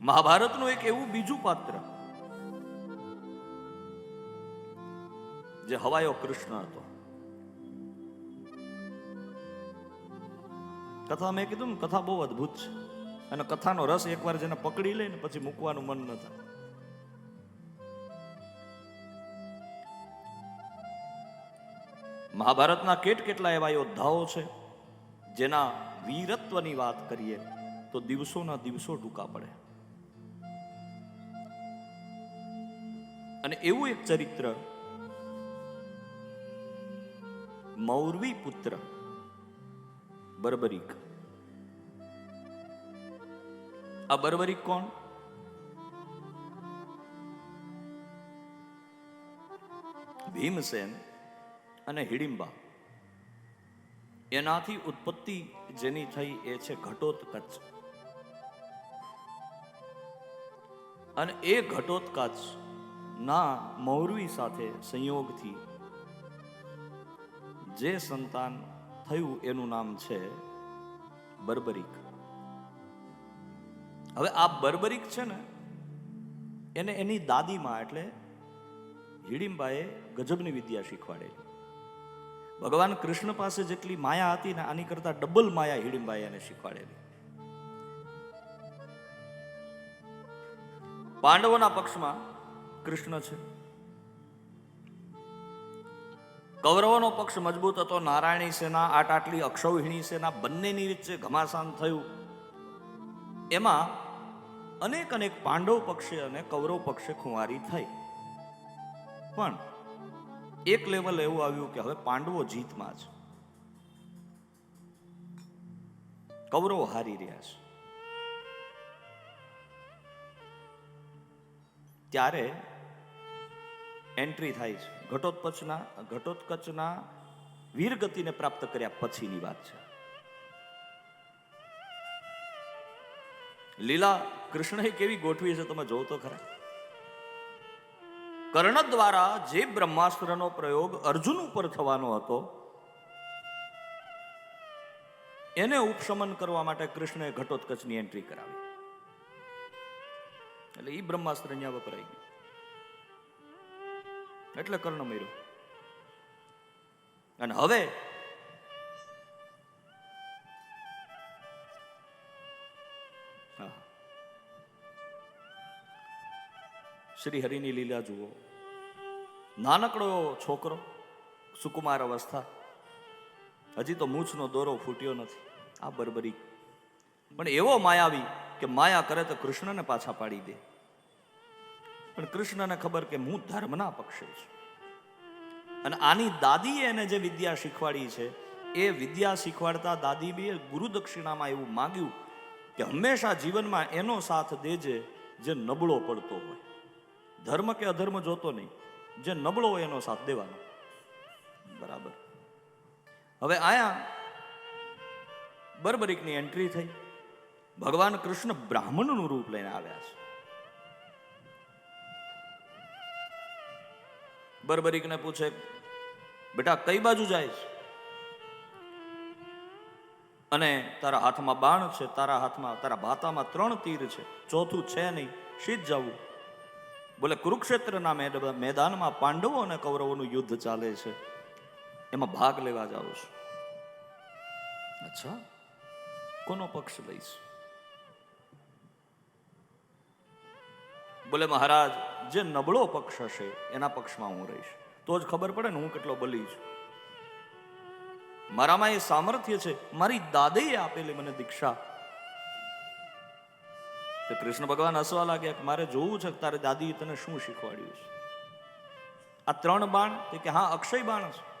મહાભારતનું એક એવું બીજું પાત્ર જે હવાયો કૃષ્ણ હતો. કથા મેં કીધું ને, કથા બહુ અદ્ભુત છે. અને કથાનો રસ એકવાર જેને પકડી લે ને, પછી મૂકવાનું મન ન થાય. મહાભારતના કેટ કેટલા એવા યોદ્ધાઓ છે, જેના વીરત્વની વાત કરીએ તો દિવસોના દિવસો ટૂંકા પડે. અને એવું એક ચરિત્ર, મૌરવી પુત્ર, બર્બરિક. આ બર્બરિક કોણ? ભીમસેન અને હિડિંબા. એનાથી ઉત્પત્તિ જેની થઈ એ છે ઘટોત્કચ અને એ ઘટોત્કચ ના મૌરવી સાથે સંયોગથી જે સંતાન થયું એનું નામ છે બર્બરિક. હવે આ બર્બરિક છે ને, એને એની દાદીમાં એટલે હિડિંબાએ ગજબની વિદ્યા શીખવાડેલી. ભગવાન કૃષ્ણ પાસે જેટલી માયા હતી ને, આની કરતા ડબલ માયા હિડિંબાએ એને શીખવાડેલી. પાંડવોના પક્ષમાં કૃષ્ણ છે. કૌરવોનો પક્ષ મજબૂત હતો. નારાયણી સેના આટ આટલી અક્ષૌહિણી સેના બંનેની વચ્ચે ઘમાસાન થયું. એમાં અનેક અનેક પાંડવ પક્ષે અને કૌરવ પક્ષે ખુંવારી થઈ. પણ એક લેવલ એવું આવ્યું કે હવે પાંડવો જીતમાં છે. કૌરવો હારી રહ્યા છે. ત્યારે એન્ટ્રી થાય છે. ઘટોત્કચના ઘટોત્કચના વીરગતિને પ્રાપ્ત કર્યા પછીની વાત છે. લીલા કૃષ્ણએ કેવી ગોઠવી છે તમે જોવો તો ખરા. કર્ણ દ્વારા જે બ્રહ્માસ્ત્રનો પ્રયોગ અર્જુન ઉપર થવાનો હતો, એને ઉપશમન કરવા માટે કૃષ્ણએ ઘટોત્કચની એન્ટ્રી કરાવી. એટલે એ બ્રહ્માસ્ત્ર અહીંયા વપરાઈ ગયું એટલે કર્ણ મર્યો. અને હવે. શ્રી હરિની લીલા જુઓ. નાનકડો છોકરો, સુકુમાર અવસ્થા. હજી તો મૂછનો દોરો ફૂટ્યો નથી. આ બરબરી. પણ એવો માયાવી કે માયા કરે તો કૃષ્ણને પાછા પાડી દે. પણ કૃષ્ણને ખબર કે હું ધર્મના પક્ષે છું. અને આની દાદીએ એને જે વિદ્યા શીખવાડી છે, એ વિદ્યા શીખવાડતા દાદી બી ગુરુ દક્ષિણામાં એવું માંગ્યું કે હંમેશા જીવનમાં એનો સાથ દેજે જે નબળો પડતો હોય. ધર્મ કે અધર્મ જોતો નહીં, જે નબળો હોય એનો સાથ દેવાનો. બરાબર. હવે આયા બરબરીકની એન્ટ્રી થઈ. ભગવાન કૃષ્ણ બ્રાહ્મણનું રૂપ લઈને આવ્યા છે. બરબરીકને પૂછે, બેટા, કઈ બાજુ જાય છે? અને તારા હાથમાં બાણ છે, તારા હાથમાં, તારા ભાતામાં ત્રણ તીર છે, ચોથું છે નહીં, શીત જવું. બોલે, કુરુક્ષેત્રના મેદ- મેદાનમાં પાંડવો અને કૌરવોનું યુદ્ધ ચાલે છે. એમાં ભાગ લેવા જાઉં છું. અચ્છા, કોનો પક્ષ લઈશ? બોલે, મહારાજ જે નબળો પક્ષ હશે, એના પક્ષમાં હું રહીશ. તો જ ખબર પડે ને હું કેટલો બલી છું. મારામાં એ સામર્થ્ય છે, મારી દાદીએ આપેલી મને દીક્ષા. તો કૃષ્ણ ભગવાન હસવા લાગ્યા કે મારે જોવું છે તારે દાદીએ તને શું શીખવાડ્યું છે? આ ત્રણ બાણ, તે કે હા, અક્ષય બાણ છે.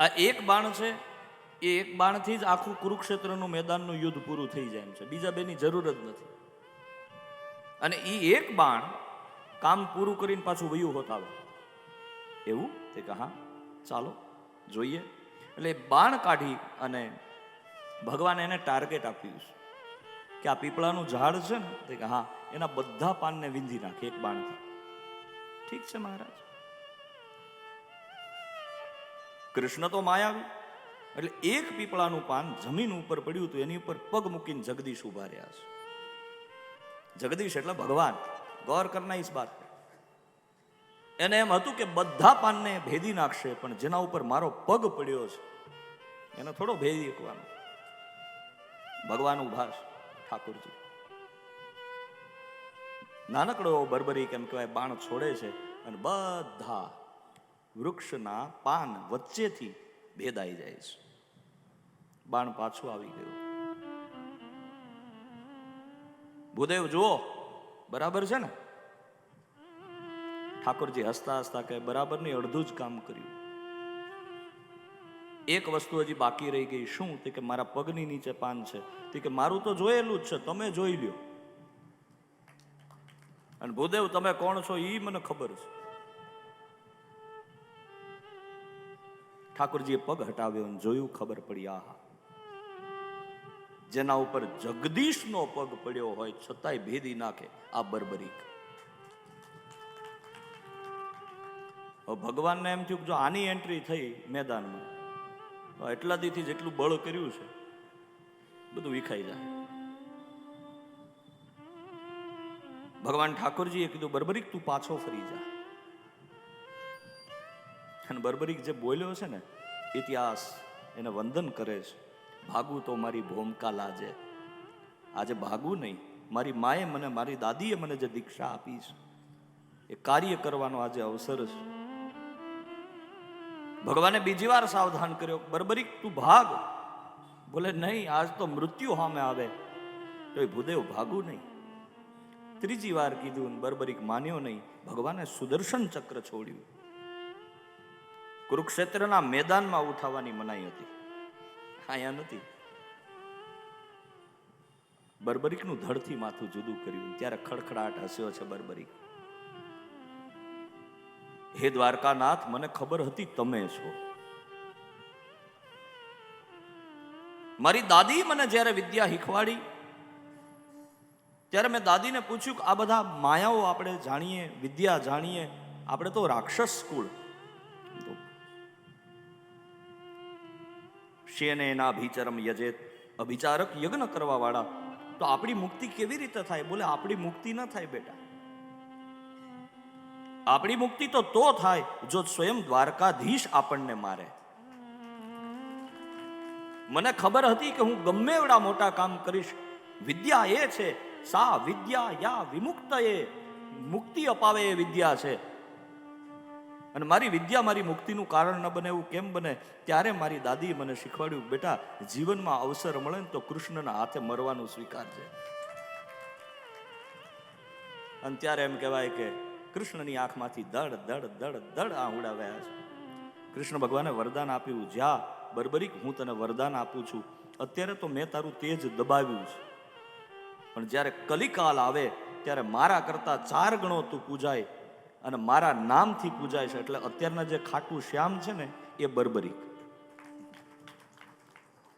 આ એક બાણ છે, એ એક બાણથી જ આખું કુરુક્ષેત્રનું મેદાનનું યુદ્ધ પૂરું થઈ જાય છે. બીજા બેની જરૂર જ નથી. અને એ એક બાણ કામ પૂરું કરીને પાછું વયું હોત આવે. એવું? તે કે હા, ચાલો, જોઈએ. એટલે બાણ કાઢી અને ભગવાને એને ટાર્ગેટ આપ્યું છે કે આ પીપળાનું ઝાડ છે ને, તે કે હા, એના બધા પાનને વિંધી નાખે એક બાણથી. ઠીક છે મહારાજ. કૃષ્ણ તો માયાવી એટલે એક પીપળાનું પાન જમીન ઉપર પડ્યું હતું, એની ઉપર પગ મૂકીને જગદીશ ઊભા રહ્યા છે. જગદીશ એટલે ભગવાન. ગૌર કરના ઇસ બાત એને એમ હતું કે બધા પાનને ભેદી નાખશે, પણ જેના ઉપર મારો પગ પડ્યો છે, એને થોડો ભેદી એકવાનો. ભગવાન ઊભા છે, ઠાકોરજી. નાનકડો બરબરી કેમ કહેવાય, બાણ છોડે છે અને બધા વૃક્ષના પાન વચ્ચેથી ભેદાઈ જાય છે. બાણ પાછું આવી ગયું. ભૂદેવ જુઓ. બરાબર છે ને? ઠાકોરજી હસતા હસતા કહે, બરાબર નહીં, અડધું જ કામ કર્યું. એક વસ્તુ હજી બાકી રહી ગઈ, શું? તે કે મારા પગની નીચે પાન છે. તે કે મારું તો જોયેલું જ છે, તમે જોઈ લ્યો. અને ભૂદેવ, તમે કોણ છો? એ મને ખબર છે. ઠાકોરજીએ પગ હટાવ્યો અને જોયું ખબર પડી, આહા જેના ઉપર જગદીશનો પગ પડ્યો હોય, છતાંય ભેદી નાખે આ બર્બરીક. ભગવાનને એમ થયું કે જો આની એન્ટ્રી થઈ મેદાનમાં એટલા દીથી જેટલું બળ કર્યું છે, બધું વિખાઈ જાય. ભગવાન ઠાકોરજીએ કીધું, બરબરીક તું પાછો ફરી જા. અને બર્બરીક જે બોલ્યો છે ને, ઇતિહાસ એને વંદન કરે છે. ભાગું તો મારી ભૂમિકા લાજે. આજે ભાગું નહીં. મારી માએ મને, મારી દાદીએ મને જે દીક્ષા આપી છે, એ કાર્ય કરવાનો આજે અવસર છે. ભગવાને બીજી વાર સાવધાન કર્યો, બરબરીક, તું ભાગ. બોલે, નહીં, આજ તો મૃત્યુ સામે આવે. તો એ ભૂદેવ ભાગું નહીં. ત્રીજી વાર કીધું, બરબરીક, માન્યો નહીં. ભગવાને સુદર્શન ચક્ર છોડ્યું. કુરુક્ષેત્રના મેદાનમાં ઉઠાવવાની મનાઈ હતી. અહીંયા નથી. બરબરીકનું ધડથી માથું જુદું કર્યું. ત્યારે ખડખડાટ હસ્યો છે બરબરીક. હે દ્વારકાનાથ, મને ખબર હતી તમે છો. મારી દાદી મને જ્યારે વિદ્યા શીખવાડી, ત્યારે મેં દાદીને પૂછ્યું કે આ બધા માયાઓ આપણે જાણીએ, વિદ્યા જાણીએ. આપણે તો રાક્ષસ કુળ. શેને એના અભિચરમ યજેત. અભિચારક યજ્ઞ કરવાવાળા. તો આપણી મુક્તિ કેવી રીતે થાય? બોલે, આપણી મુક્તિ ન થાય બેટા. આપણી મુક્તિ તો તો થાય જો સ્વયં દ્વારકાધીશ આપણને મારે. મને ખબર હતી કે હું ગમે એવડા મોટા કામ કરીશ. વિદ્યા એ છે, સા વિદ્યા યા વિમુક્ત એ મુક્તિ અપાવે એ વિદ્યા છે. અને મારી વિદ્યા મારી મુક્તિનું કારણ ન બને એવું કેમ બને? ત્યારે મારી દાદીએ મને શીખવાડ્યું, બેટા, જીવનમાં અવસર મળે ને તો કૃષ્ણના હાથે મરવાનું સ્વીકારજે. અને ત્યારે એમ કહેવાય કે કૃષ્ણની આંખમાંથી દડ દડ દડ દડ આહુડા વયા છે. કૃષ્ણ ભગવાને વરદાન આપ્યું જ્યાં બરબરીક, હું તને વરદાન આપું છું. અત્યારે તો મેં તારું તેજ દબાવ્યું છે. પણ જ્યારે કલિકાલ આવે, ત્યારે મારા કરતા ચાર ગણો તું પૂજાય અને મારા નામથી પૂજાય છે. એટલે અત્યારના જે ખાટું શ્યામ છે ને એ બરબરીક.